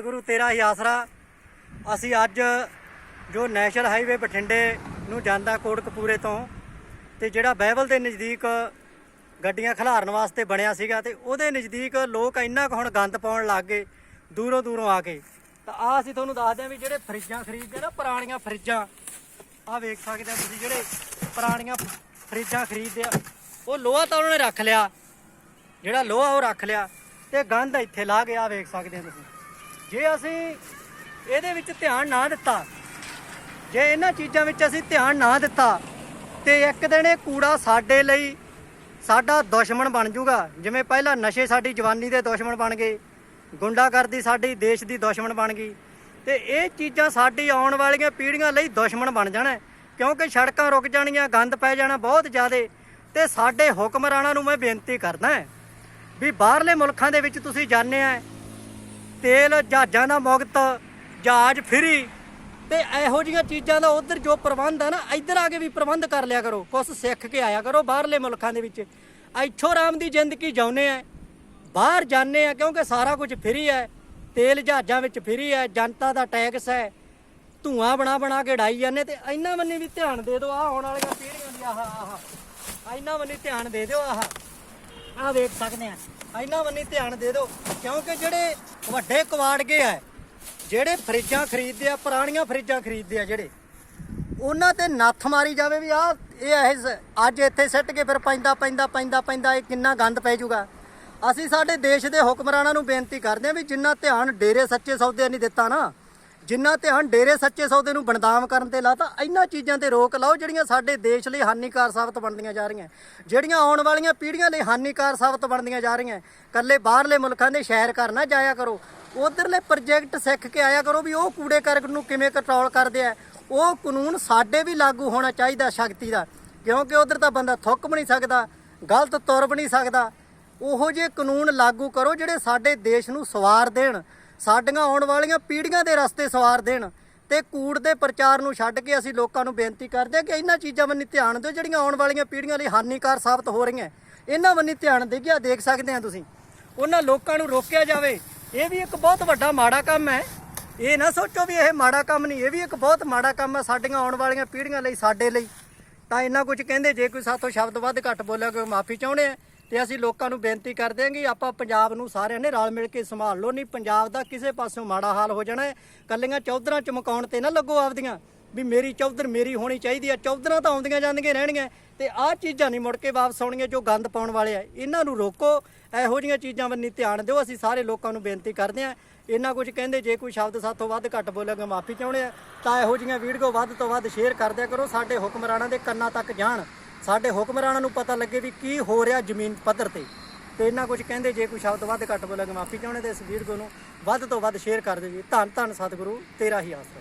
ਗੁਰੂ ਤੇਰਾ ਹੀ ਆਸਰਾ। ਅਸੀਂ ਅੱਜ ਜੋ ਨੈਸ਼ਨਲ ਹਾਈਵੇ ਬਠਿੰਡੇ ਨੂੰ ਜਾਂਦਾ ਕੋਟਕਪੂਰੇ ਤੋਂ, ਤੇ ਜਿਹੜਾ ਬਹਿਬਲ ਦੇ ਨਜ਼ਦੀਕ ਗੱਡੀਆਂ ਖਿਲਾਰਨ ਵਾਸਤੇ ਬਣਿਆ ਸੀਗਾ, ਤੇ ਉਹਦੇ ਨਜ਼ਦੀਕ ਲੋਕ ਇੰਨਾ ਕੁ ਹੁਣ ਗੰਦ ਪਾਉਣ ਲੱਗ ਗਏ, ਦੂਰੋਂ ਦੂਰੋਂ ਆ ਕੇ। ਤਾਂ ਆ ਅਸੀਂ ਤੁਹਾਨੂੰ ਦੱਸਦੇ ਹਾਂ ਵੀ ਜਿਹੜੇ ਫਰਿੱਜਾਂ ਖਰੀਦਦੇ ਨਾ, ਪੁਰਾਣੀਆਂ ਫਰਿੱਜਾਂ ਆ ਵੇਖ ਸਕਦੇ ਆ ਤੁਸੀਂ ਜਿਹੜੇ ਪੁਰਾਣੀਆਂ ਫਰਿੱਜਾਂ ਖਰੀਦਦੇ ਆ, ਉਹ ਲੋਹਾ ਤਾਂ ਉਹਨਾਂ ਨੇ ਰੱਖ ਲਿਆ, ਜਿਹੜਾ ਲੋਹਾ ਉਹ ਰੱਖ ਲਿਆ, ਤੇ ਗੰਦ ਇੱਥੇ ਲਾ ਗਿਆ ਵੇਖ ਸਕਦੇ ਆ ਤੁਸੀਂ। ਜੇ ਅਸੀਂ ਇਹਦੇ ਵਿੱਚ ਧਿਆਨ ਨਾ ਦਿੱਤਾ, ਜੇ ਇਹਨਾਂ ਚੀਜ਼ਾਂ ਵਿੱਚ ਅਸੀਂ ਧਿਆਨ ਨਾ ਦਿੱਤਾ, ਤੇ ਇੱਕ ਦਿਨ ਇਹ ਕੂੜਾ ਸਾਡੇ ਲਈ ਸਾਡਾ ਦੁਸ਼ਮਣ ਬਣ ਜਾਊਗਾ ਜਿਵੇਂ ਪਹਿਲਾਂ ਨਸ਼ੇ ਸਾਡੀ ਜਵਾਨੀ ਦੇ ਦੁਸ਼ਮਣ ਬਣ ਗਏ, ਗੁੰਡਾਗਰਦੀ ਸਾਡੀ ਦੇਸ਼ ਦੀ ਦੁਸ਼ਮਣ ਬਣ ਗਈ। ਤੇ ਇਹ ਚੀਜ਼ਾਂ ਸਾਡੀ ਆਉਣ ਵਾਲੀਆਂ ਪੀੜ੍ਹੀਆਂ ਲਈ ਦੁਸ਼ਮਣ ਬਣ ਜਾਣਾ ਕਿਉਂਕਿ ਸੜਕਾਂ ਰੁਕ ਜਾਣੀਆਂ, ਗੰਦ ਪੈ ਜਾਣਾ ਬਹੁਤ ਜ਼ਿਆਦਾ। ਤੇ ਸਾਡੇ ਹੁਕਮਰਾਨਾਂ ਨੂੰ ਮੈਂ ਬੇਨਤੀ ਕਰਦਾ ਵੀ ਬਾਹਰਲੇ ਮੁਲਕਾਂ ਦੇ ਵਿੱਚ ਤੁਸੀਂ ਜਾਂਦੇ ਆ ਤੇਲ ਜਹਾਜ਼ਾਂ ਦਾ ਮੁਕਤ, ਜਹਾਜ਼ ਫਰੀ ਤੇ ਇਹੋ ਜੀਆਂ ਚੀਜ਼ਾਂ ਦਾ ਉਧਰ ਜੋ ਪ੍ਰਬੰਧ ਆ ਨਾ, ਇੱਧਰ ਆ ਕੇ ਵੀ ਪ੍ਰਬੰਧ ਕਰ ਲਿਆ ਕਰੋ, ਕੁਛ ਸਿੱਖ ਕੇ ਆਇਆ ਕਰੋ ਬਾਹਰਲੇ ਮੁਲਕਾਂ ਦੇ ਵਿੱਚ। ਇੱਥੋਂ ਆਰਾਮ ਦੀ ਜ਼ਿੰਦਗੀ ਜਿਉਂਦੇ ਆ, ਬਾਹਰ ਜਾਂਦੇ ਆ ਕਿਉਂਕਿ ਸਾਰਾ ਕੁਝ ਫਰੀ ਹੈ ਤੇਲ ਜਹਾਜ਼ਾਂ ਵਿੱਚ ਫਰੀ ਹੈ ਜਨਤਾ ਦਾ ਟੈਕਸ ਹੈ, ਧੂਆਂ ਬਣਾ ਬਣਾ ਕੇ ਡਾਈ ਜਾਂਦੇ ਤੇ ਇਹਨਾਂ ਬੰਨੀ ਵੀ ਧਿਆਨ ਦੇ ਦਿਓ ਆ ਆਉਣ ਵਾਲੀਆਂ ਪੀੜ੍ਹੀਆਂ ਦੀ, ਆਹ ਆਹ ਇਹਨਾਂ ਬੰਨੀ ਧਿਆਨ ਦੇ ਦਿਓ, ਆਹ ਆ ਵੇਖ ਸਕਦੇ ਆ। ਇਹਨਾਂ ਬੰਨੀ ਧਿਆਨ ਦੇ ਦਿਓ, ਕਿਉਂਕਿ ਜਿਹੜੇ ਵੱਡੇ ਕਵਾੜਗੇ ਆ, ਜਿਹੜੇ ਫਰਿੱਜਾਂ ਖਰੀਦਦੇ ਆ, ਪੁਰਾਣੀਆਂ ਫਰਿੱਜਾਂ ਖਰੀਦਦੇ ਆ ਜਿਹੜੇ, ਉਹਨਾਂ ਤੇ ਨੱਥ ਮਾਰੀ ਜਾਵੇ ਵੀ ਆ, ਇਹ ਇਹ ਅੱਜ ਇੱਥੇ ਸਿੱਟ ਕੇ ਫਿਰ ਪੈਂਦਾ ਪੈਂਦਾ ਪੈਂਦਾ ਪੈਂਦਾ, ਇਹ ਕਿੰਨਾ ਗੰਦ ਪੈ ਜਾਊਗਾ। ਅਸੀਂ ਸਾਡੇ ਦੇਸ਼ ਦੇ ਹੁਕਮਰਾਨਾਂ ਨੂੰ ਬੇਨਤੀ ਕਰਦੇ ਹਾਂ ਵੀ ਜਿੰਨਾ ਧਿਆਨ ਡੇਰੇ ਸੱਚੇ ਸੌਦੇ ਨਹੀਂ ਦਿੱਤਾ ਨਾ ਜਿੰਨਾ ਹਨ ਡੇਰੇ ਸੱਚੇ ਸੌਦੇ ਨੂੰ ਬਦਨਾਮ ਕਰਨ ਤੇ ਲਾਤਾ ਇਹਨਾਂ ਚੀਜ਼ਾਂ ਤੇ ਰੋਕ ਲਾਓ ਜਿਹੜੀਆਂ ਸਾਡੇ ਦੇਸ਼ ਲਈ ਹਾਨੀਕਾਰ ਸਾਬਤ ਬਣਦੀਆਂ ਜਾ ਰਹੀਆਂ। ਜਿਹੜੀਆਂ ਆਉਣ ਵਾਲੀਆਂ ਪੀੜ੍ਹੀਆਂ ਲਈ ਹਾਨੀਕਾਰ ਸਾਬਤ ਬਣਦੀਆਂ ਜਾ ਰਹੀਆਂ। ਕੱਲੇ ਬਾਹਰਲੇ ਮੁਲਕਾਂ ਦੇ ਸ਼ਹਿਰ ਕਰਨਾ ਜਾਇਆ ਕਰੋ। ਉਧਰਲੇ ਪ੍ਰੋਜੈਕਟ ਸਿੱਖ ਕੇ ਆਇਆ ਕਰੋ ਵੀ ਉਹ ਕੂੜੇ ਕਰਕਟ ਨੂੰ ਕਿਵੇਂ ਕੰਟਰੋਲ ਕਰਦੇ ਆ। ਉਹ ਕਾਨੂੰਨ ਸਾਡੇ ਵੀ ਲਾਗੂ ਹੋਣਾ ਚਾਹੀਦਾ ਸ਼ਕਤੀ ਦਾ। ਕਿਉਂਕਿ ਉਧਰ ਤਾਂ ਬੰਦਾ ਥੁੱਕ ਵੀ ਨਹੀਂ ਸਕਦਾ, ਗਲਤ ਤੁਰ ਵੀ ਨਹੀਂ ਸਕਦਾ। ਉਹੋ ਜਿਹੇ ਕਾਨੂੰਨ ਲਾਗੂ ਕਰੋ ਜਿਹੜੇ ਸਾਡੇ ਦੇਸ਼ ਨੂੰ ਸਵਾਰ ਦੇਣ। ਸਾਡੀਆਂ ਆਉਣ ਵਾਲੀਆਂ ਪੀੜ੍ਹੀਆਂ ਦੇ ਰਸਤੇ ਸਵਾਰ ਦੇਣ ਤੇ ਕੂੜ ਦੇ ਪ੍ਰਚਾਰ ਨੂੰ ਛੱਡ ਕੇ ਅਸੀਂ ਲੋਕਾਂ ਨੂੰ ਬੇਨਤੀ ਕਰਦੇ ਹਾਂ ਕਿ ਇਹਨਾਂ ਚੀਜ਼ਾਂ ਵੱਲ ਧਿਆਨ ਦਿਓ, ਜਿਹੜੀਆਂ ਆਉਣ ਵਾਲੀਆਂ ਪੀੜ੍ਹੀਆਂ ਲਈ ਹਾਨੀਕਾਰ ਸਾਬਤ ਹੋ ਰਹੀਆਂ। ਇਹਨਾਂ ਵੱਲ ਧਿਆਨ ਦੇ ਗਿਆ ਦੇਖ ਸਕਦੇ ਆ ਤੁਸੀਂ। ਉਹਨਾਂ ਲੋਕਾਂ ਨੂੰ ਰੋਕਿਆ ਜਾਵੇ। ਇਹ ਵੀ ਇੱਕ ਬਹੁਤ ਵੱਡਾ ਮਾੜਾ ਕੰਮ ਹੈ। ਇਹ ਨਾ ਸੋਚੋ ਵੀ ਇਹ ਮਾੜਾ ਕੰਮ ਨਹੀਂ, ਇਹ ਵੀ ਇੱਕ ਬਹੁਤ ਮਾੜਾ ਕੰਮ ਹੈ ਸਾਡੀਆਂ ਆਉਣ ਵਾਲੀਆਂ ਪੀੜ੍ਹੀਆਂ ਲਈ, ਸਾਡੇ ਲਈ। ਤਾਂ ਇੰਨਾ ਕੁਝ ਕਹਿੰਦੇ, ਜੇ ਕੋਈ ਸਾਥੋਂ ਸ਼ਬਦ ਵੱਧ ਘੱਟ ਬੋਲਿਆ, ਕੋਈ ਮਾਫੀ ਚਾਹੁੰਦੇ ਆ ਤੇ ਅਸੀਂ ਲੋਕਾਂ ਨੂੰ ਬੇਨਤੀ ਕਰਦੇ ਹਾਂ ਕਿ ਆਪਾਂ ਪੰਜਾਬ ਨੂੰ ਸਾਰਿਆਂ ਨੇ ਰਲ ਮਿਲ ਕੇ ਸੰਭਾਲ ਲਓ। ਨਹੀਂ, ਪੰਜਾਬ ਦਾ ਕਿਸੇ ਪਾਸਿਓਂ ਮਾੜਾ ਹਾਲ ਹੋ ਜਾਣਾ ਹੈ। ਕੱਲੀਆਂ ਚੌਧਰਾਂ ਚਮਕਾਉਣ ਤੇ ਨਾ ਲੱਗੋ ਆਪਦੀਆਂ, ਵੀ ਮੇਰੀ ਚੌਧਰ ਮੇਰੀ ਹੋਣੀ ਚਾਹੀਦੀ ਆ ਚੌਧਰਾਂ ਤਾਂ ਆਉਂਦੀਆਂ ਜਾਂਦੀਆਂ ਰਹਿਣਗੀਆਂ ਤੇ ਆਹ ਚੀਜ਼ਾਂ ਨਹੀਂ ਮੁੜ ਕੇ ਵਾਪਸ ਆਉਣੀਆਂ ਜੋ ਗੰਦ ਪਾਉਣ ਵਾਲੇ ਆ। ਇਹਨਾਂ ਨੂੰ ਰੋਕੋ, ਇਹੋ ਜਿਹੀਆਂ ਚੀਜ਼ਾਂ ਵੱਲ ਧਿਆਨ ਦਿਓ। ਅਸੀਂ ਸਾਰੇ ਲੋਕਾਂ ਨੂੰ ਬੇਨਤੀ ਕਰਦੇ ਹਾਂ। ਇਹਨਾਂ ਕੁਝ ਕਹਿੰਦੇ, ਜੇ ਕੋਈ ਸ਼ਬਦ ਸਾਥੋਂ ਵੱਧ ਘੱਟ ਬੋਲਾਂਗੇ ਮਾਫੀ ਚਾਹੁੰਦੇ ਆ। ਤਾਂ ਇਹੋ ਜਿਹੀਆਂ ਵੀਡੀਓ ਵੱਧ ਤੋਂ ਵੱਧ ਸ਼ੇਅਰ ਕਰਦਿਆ ਕਰੋ। ਸਾਡੇ ਹੁਕਮਰਾਨਾਂ ਦੇ ਕੰਨਾਂ ਤੱਕ ਜਾਣ। ਸਾਡੇ ਹੁਕਮਰਾਨਾਂ ਨੂੰ ਪਤਾ ਲੱਗੇ ਵੀ ਕੀ ਹੋ ਰਿਹਾ ਜ਼ਮੀਨ ਪੱਧਰ ਤੇ। ਤੇ ਇਹਨਾਂ ਕੁਝ ਕਹਿੰਦੇ ਜੇ ਕੋਈ ਸ਼ਬਦ ਵੱਧ ਘੱਟ ਬੋਲਿਆਗਾ ਮਾਫੀ ਚਾਹੁੰਦੇ ਤੇ ਇਸ ਵੀਡੀਓ ਨੂੰ ਵੱਧ ਤੋਂ ਵੱਧ ਸ਼ੇਅਰ ਕਰ ਦਿਓ ਜੀ। ਧੰਨ ਧੰਨ ਸਤਿਗੁਰੂ, ਤੇਰਾ ਹੀ ਆਸਰਾ